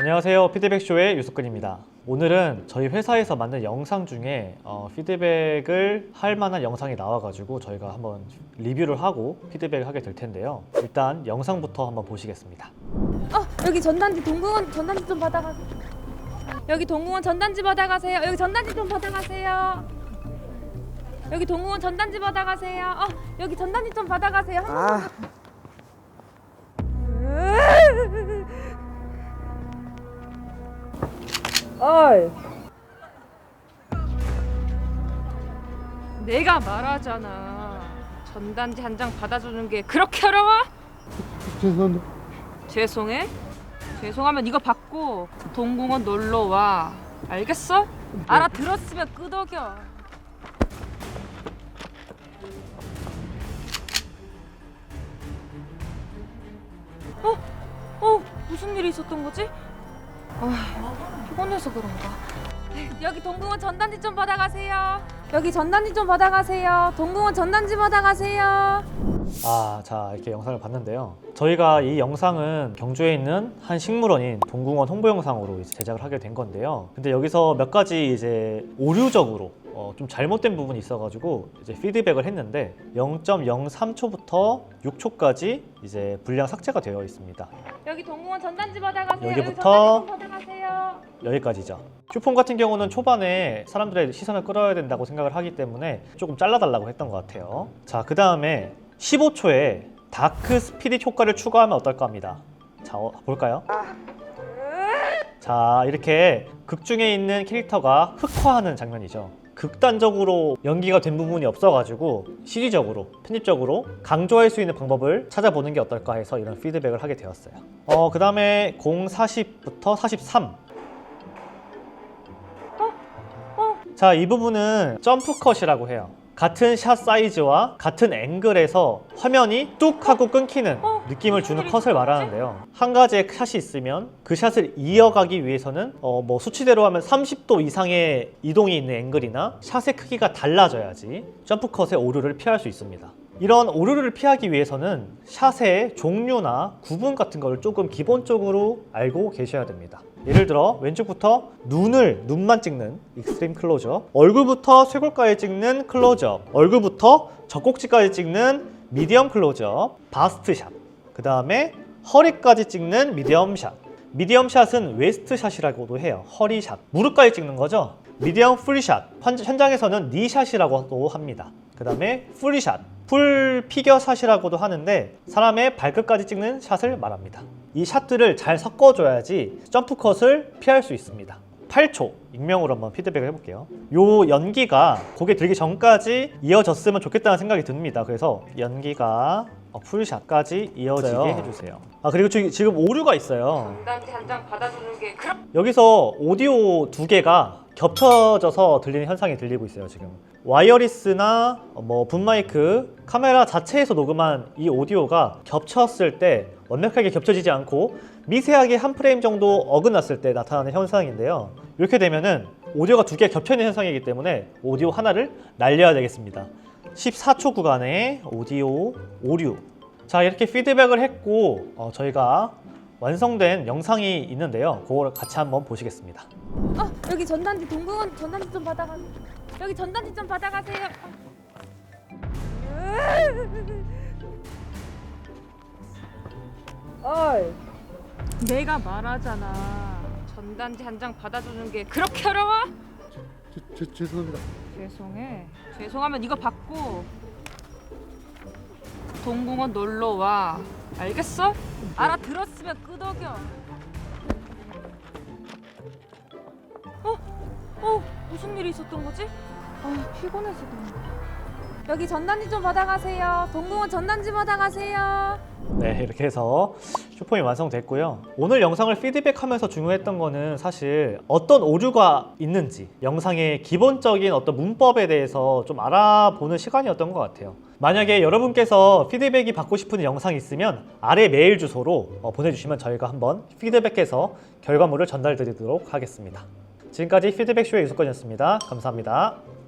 안녕하세요. 피드백쇼의 유석근입니다. 오늘은 저희 회사에서 만든 영상 중에 어, 피드백을 할 만한 영상이 나와가지고 저희가 한번 리뷰를 하고 피드백을 하게 될 텐데요. 일단 영상부터 한번 보시겠습니다. 어 여기 전단지 동궁원 전단지 좀 받아가세요. 여기 동궁원 전단지 받아가세요. 여기 전단지 좀 받아가세요. 여기 동궁원 전단지 받아가세요. 어 여기 전단지 좀 받아가세요. 한 아, 어이, 내가 말하잖아. 전단지 한 장 받아주는 게 그렇게 어려워? 죄송합니다. 죄송해. 죄송하면 이거 받고 동궁원 놀러 와. 알겠어? 알아들었으면 끄덕여. 어? 어? 무슨 일이 있었던 거지? 아, 피곤해서 그런가. 여기 동궁원 전단지 좀 받아가세요. 여기 전단지 좀 받아가세요. 동궁원 전단지 받아가세요. 아, 자, 이렇게 영상을 봤는데요. 저희가 이 영상은 경주에 있는 한 식물원인 동궁원 홍보 영상으로 이제 제작을 하게 된 건데요. 근데 여기서 몇 가지 이제 오류적으로 어, 좀 잘못된 부분이 있어가지고 이제 피드백을 했는데 0.03초부터 6초까지 이제 분량 삭제가 되어 있습니다. 여기 동궁원 전단지 받아가세요. 여기부터 여기 전단지 좀 받아가세요. 여기까지죠. 슈폰 같은 경우는 초반에 사람들의 시선을 끌어야 된다고 생각을 하기 때문에 조금 잘라달라고 했던 것 같아요. 자, 그 다음에 15초에 다크 스피릿 효과를 추가하면 어떨까 합니다. 자, 어, 볼까요? 자, 이렇게 극 중에 있는 캐릭터가 흑화하는 장면이죠. 극단적으로 연기가 된 부분이 없어가지고 시리적으로 편집적으로 강조할 수 있는 방법을 찾아보는 게 어떨까 해서 이런 피드백을 하게 되었어요. 어, 그 다음에 0, 40부터 43 자, 이 부분은 점프 컷이라고 해요. 같은 샷 사이즈와 같은 앵글에서 화면이 뚝 하고 끊기는 어? 느낌을 주는 컷을 말하는데요. 한 가지의 샷이 있으면 그 샷을 이어가기 위해서는 어, 뭐 수치대로 하면 30도 이상의 이동이 있는 앵글이나 샷의 크기가 달라져야지 점프 컷의 오류를 피할 수 있습니다. 이런 오류를 피하기 위해서는 샷의 종류나 구분 같은 걸 조금 기본적으로 알고 계셔야 됩니다. 예를 들어 왼쪽부터 눈을 눈만 찍는 익스트림 클로즈업, 얼굴부터 쇄골까지 찍는 클로즈업, 얼굴부터 젖꼭지까지 찍는 미디엄 클로즈업, 바스트 샷. 그 다음에 허리까지 찍는 미디엄 샷. 미디엄 샷은 웨스트 샷이라고도 해요. 허리 샷. 무릎까지 찍는 거죠. 미디엄 프리 샷. 현- 현장에서는 니 샷이라고도 합니다. 그 다음에 프리 샷. 풀 피겨 샷이라고도 하는데 사람의 발끝까지 찍는 샷을 말합니다. 이 샷들을 잘 섞어줘야지 점프 컷을 피할 수 있습니다. 8초 익명으로 한번 피드백을 해볼게요. 요 연기가 고개 들기 전까지 이어졌으면 좋겠다는 생각이 듭니다. 그래서 연기가 어, 풀샷까지 이어지게 있어요. 해주세요. 아 그리고 지- 지금 오류가 있어요. 장 받아주는 게 그렇게 여기서 오디오 두 개가 겹쳐져서 들리는 현상이 들리고 있어요 지금 와이어리스나 뭐 붐마이크 카메라 자체에서 녹음한 이 오디오가 겹쳤을 때 완벽하게 겹쳐지지 않고 미세하게 한 프레임 정도 어긋났을 때 나타나는 현상인데요 이렇게 되면은 오디오가 두 개가 겹쳐 있는 현상이기 때문에 오디오 하나를 날려야 되겠습니다 14초 구간의 오디오 오류 자 이렇게 피드백을 했고 어, 저희가 완성된 영상이 있는데요 그걸 같이 한번 보시겠습니다 어 여기 전단지 동궁원 전단지 좀 받아가세요. 여기 전단지 좀 받아가세요. 어이, 내가 말하잖아. 전단지 한 장 받아주는 게 그렇게 어려워? 죄, 죄, 죄송합니다. 죄송해. 죄송하면 이거 받고 동궁원 놀러 와. 알겠어? 알아들었으면 끄덕여. 어? 어? 무슨 일이 있었던 거지? 아 피곤해서 그런가. 여기 전단지 좀 받아가세요. 동궁원 전단지 받아가세요. 네, 이렇게 해서 슈퍼이 완성됐고요. 오늘 영상을 피드백하면서 중요했던 거는 사실 어떤 오류가 있는지 영상의 기본적인 어떤 문법에 대해서 좀 알아보는 시간이었던 것 같아요. 만약에 여러분께서 피드백이 받고 싶은 영상이 있으면 아래 메일 주소로 어, 보내주시면 저희가 한번 피드백해서 결과물을 전달드리도록 하겠습니다. 지금까지 피드백쇼의 유석건이었습니다. 감사합니다.